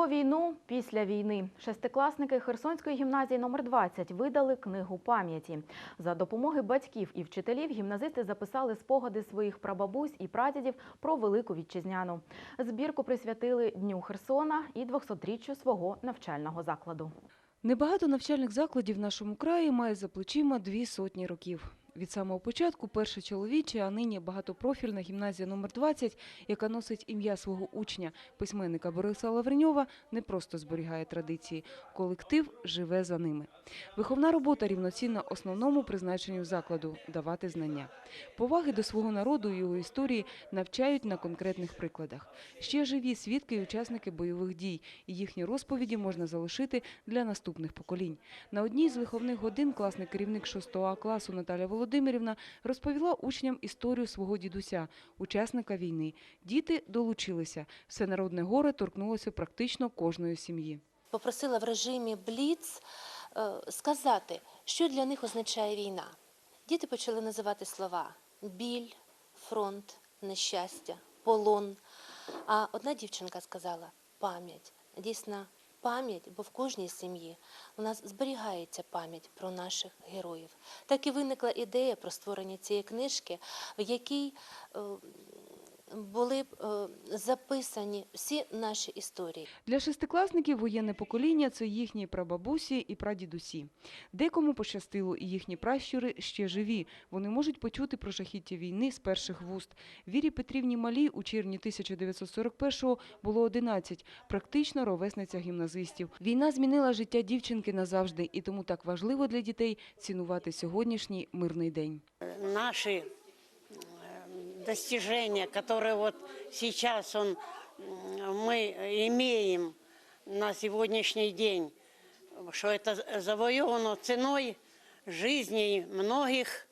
Про війну після війни шестикласники Херсонської гімназії номер 20 видали книгу пам'яті. За допомоги батьків і вчителів гімназисти записали спогади своїх прабабусь і прадідів про велику вітчизняну. Збірку присвятили Дню Херсона і 200-річчю свого навчального закладу. Небагато навчальних закладів в нашому краї має за плечима дві сотні років. Від самого початку перша чоловіча, а нині багатопрофільна гімназія номер 20, яка носить ім'я свого учня, письменника Бориса Лавреньова, не просто зберігає традиції. Колектив живе за ними. Виховна робота рівноцінна основному призначенню закладу – давати знання. Поваги до свого народу і його історії навчають на конкретних прикладах. Ще живі свідки і учасники бойових дій, і їхні розповіді можна залишити для наступних поколінь. На одній з виховних годин класний керівник 6 А класу Наталя Володимирівна розповіла учням історію свого дідуся, учасника війни. Діти долучилися. Всенародне горе торкнулося практично кожної сім'ї. попросила в режимі Бліц е, сказати, що для них означає війна. Діти почали називати слова біль, фронт, нещастя, полон. А одна дівчинка сказала пам'ять. Дійсно, пам'ять, бо в кожній сім'ї у нас зберігається пам'ять про наших героїв. Так і виникла ідея про створення цієї книжки, в якій е, були е, записані всі наші історії. Для шестикласників воєнне покоління – це їхні прабабусі і прадідусі. Декому пощастило, і їхні пращури ще живі. Вони можуть почути про жахіття війни з перших вуст. Вірі Петрівні Малій у червні 1941-го було 11, практично ровесниця гімназистів. Війна змінила життя дівчинки назавжди, і тому так важливо для дітей цінувати сьогоднішній мирний день. наши э, достижения, которые вот сейчас он, м, мы имеем на сегодняшний день, что это завоевано ценой жизней многих э,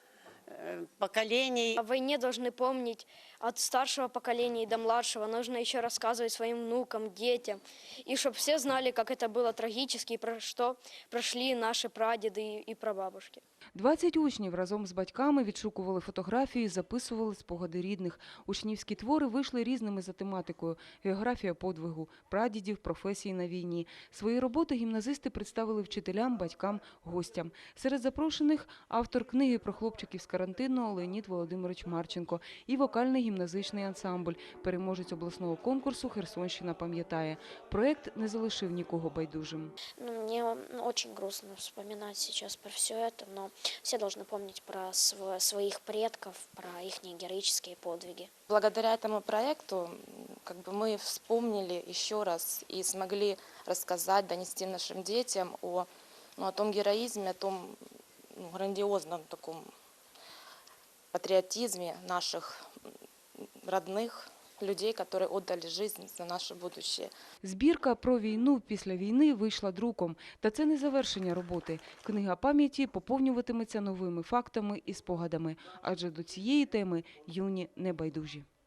поколений. О войне должны помнить от старшего поколения и до младшего. Нужно еще рассказывать своим внукам, детям. И чтобы все знали, как это было трагически, и про что прошли наши прадеды и, и прабабушки. 20 учнів разом з батьками відшукували фотографії, записували спогади рідних. Учнівські твори вийшли різними за тематикою – географія подвигу, прадідів, професії на війні. Свої роботи гімназисти представили вчителям, батькам, гостям. Серед запрошених – автор книги про хлопчиків з карантину Леонід Володимирович Марченко і вокальний гімназичний ансамбль, переможець обласного конкурсу «Херсонщина пам'ятає». Проект не залишив нікого байдужим. Ну, мне очень грустно вспоминать сейчас про все это, но все должны помнить про сво- своих предков, про их героические подвиги. Благодаря этому проекту м, как бы мы вспомнили еще раз и смогли рассказать, донести нашим детям о, ну, о том героизме, о том ну, грандиозном таком патриотизме наших родних людей, які віддали жизнь за наше будущее. Збірка про війну після війни вийшла друком. Та це не завершення роботи. Книга пам'яті поповнюватиметься новими фактами і спогадами, адже до цієї теми юні небайдужі.